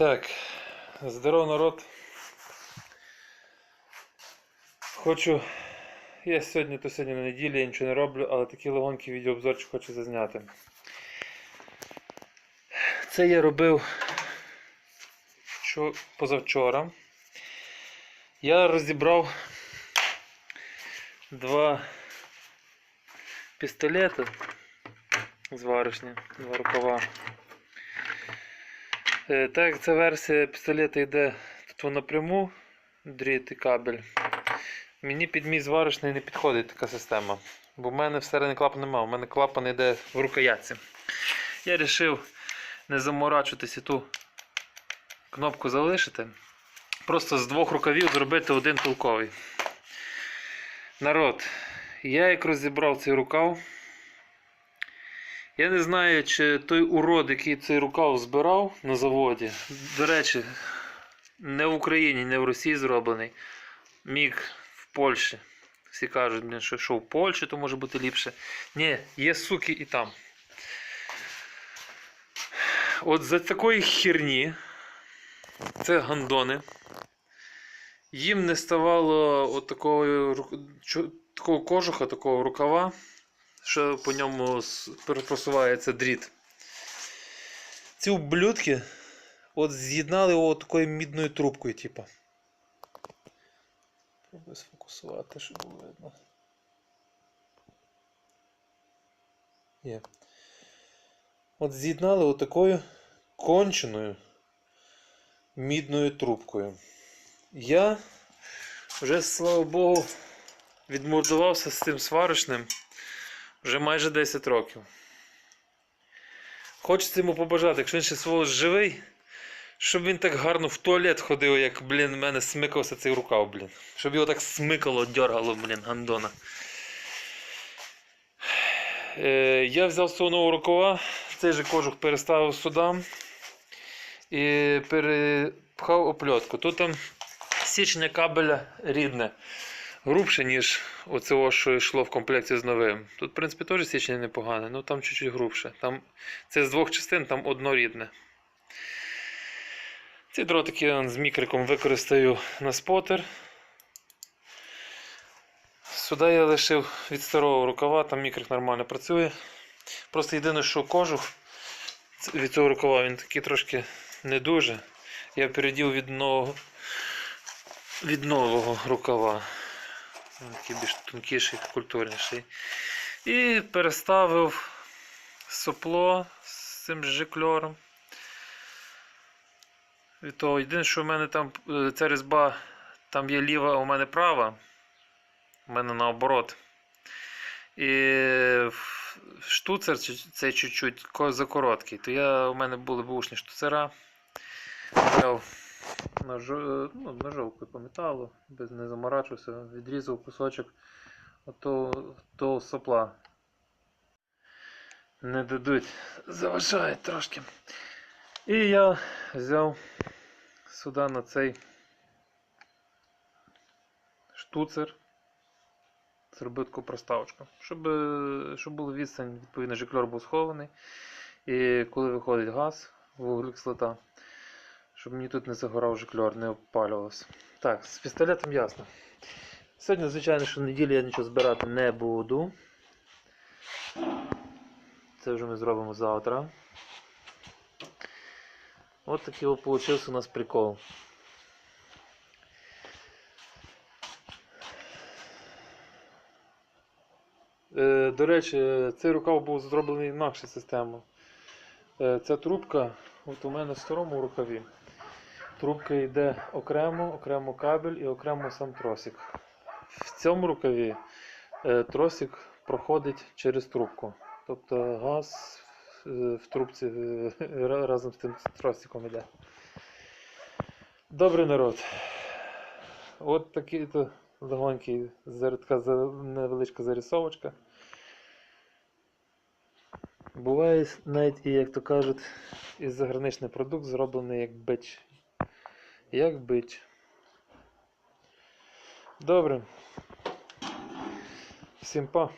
Так, здоров народ. Хочу. Я сьогодні, то сьогодні на неділі, я нічого не роблю, але такий легонький відеообзорчик хочу зазняти. Це я робив вчо- позавчора. Я розібрав два пістолети з варишні, два рукава. Е, Так як ця версія пістолета йде тут напряму, дріт і кабель. Мені під мій зварочний не підходить така система. Бо в мене всередині клапан немає, у мене клапан йде в рукоятці. Я вирішив не заморачуватися ту кнопку залишити. Просто з двох рукавів зробити один толковий. Народ, я як розібрав цей рукав. Я не знаю, чи той урод, який цей рукав збирав на заводі, до речі, не в Україні, не в Росії зроблений. Міг в Польщі. Всі кажуть, що, що в Польщі, то може бути ліпше. Ні, є суки і там. От за такої херні, це гандони. Їм не ставало от такого, такого кожуха, такого рукава, що по ньому перепросувається дріт. Ці ублюдки от з'єднали його такою мідною трубкою, типу. Пробую сфокусувати, щоб було видно. Є. От з'єднали отакою конченою мідною трубкою. Я вже, слава Богу, відмордувався з цим сварочним вже майже 10 років. Хочеться йому побажати, якщо він ще свого живий, щоб він так гарно в туалет ходив, як, блін, в мене смикався цей рукав, блін. Щоб його так смикало, дьоргало, блін, гандона. Е, я взяв свого нового рукава, цей же кожух переставив сюди і перепхав опльотку. Тут там січення кабеля рідне, грубше, ніж оцього, що йшло в комплекті з новим. Тут, в принципі, теж січення непогане, але там чуть-чуть грубше. Там, це з двох частин, там одно рідне. Ці дротики я з мікриком використаю на спотер. Сюди я лишив від старого рукава, там мікрик нормально працює. Просто єдине, що кожух від цього рукава він такий трошки не дуже. Я переділ від нового, від нового рукава. Він Такий більш тонкіший, культурніший. І переставив сопло з цим жикльором. Від того, єдине, що в мене там е, ця різьба, там є ліва, а у мене права. У мене наоборот. І штуцер цей чуть-чуть закороткий. То я, у мене були бушні штуцера. Ножо, ну, ножовкою по металу, без не заморачувався, відрізав кусочок того сопла. Не дадуть, заважають трошки. І я взяв сюди на цей штуцер. Зробив таку проставочку, щоб, щоб була відстань, відповідно, жикльор був схований. І коли виходить газ, вуглекислота, щоб мені тут не загорав жикльор, не опалювався. Так, з пістолетом ясно. Сьогодні, звичайно, що неділю я нічого збирати не буду. Це вже ми зробимо завтра. От такий получився у нас прикол. Е, до речі, цей рукав був зроблений інакше системою. Е, ця трубка, от у мене в старому рукаві. Трубка йде окремо, окремо кабель і окремо сам тросик. В цьому рукаві е, тросик проходить через трубку. Тобто газ е, в трубці е, разом з тим тросиком йде. Добрий народ. От такий то легонький така невеличка зарисовочка. Буває навіть і, як то кажуть, і заграничний продукт зроблений як бич. Як бить. Добре. Всім па.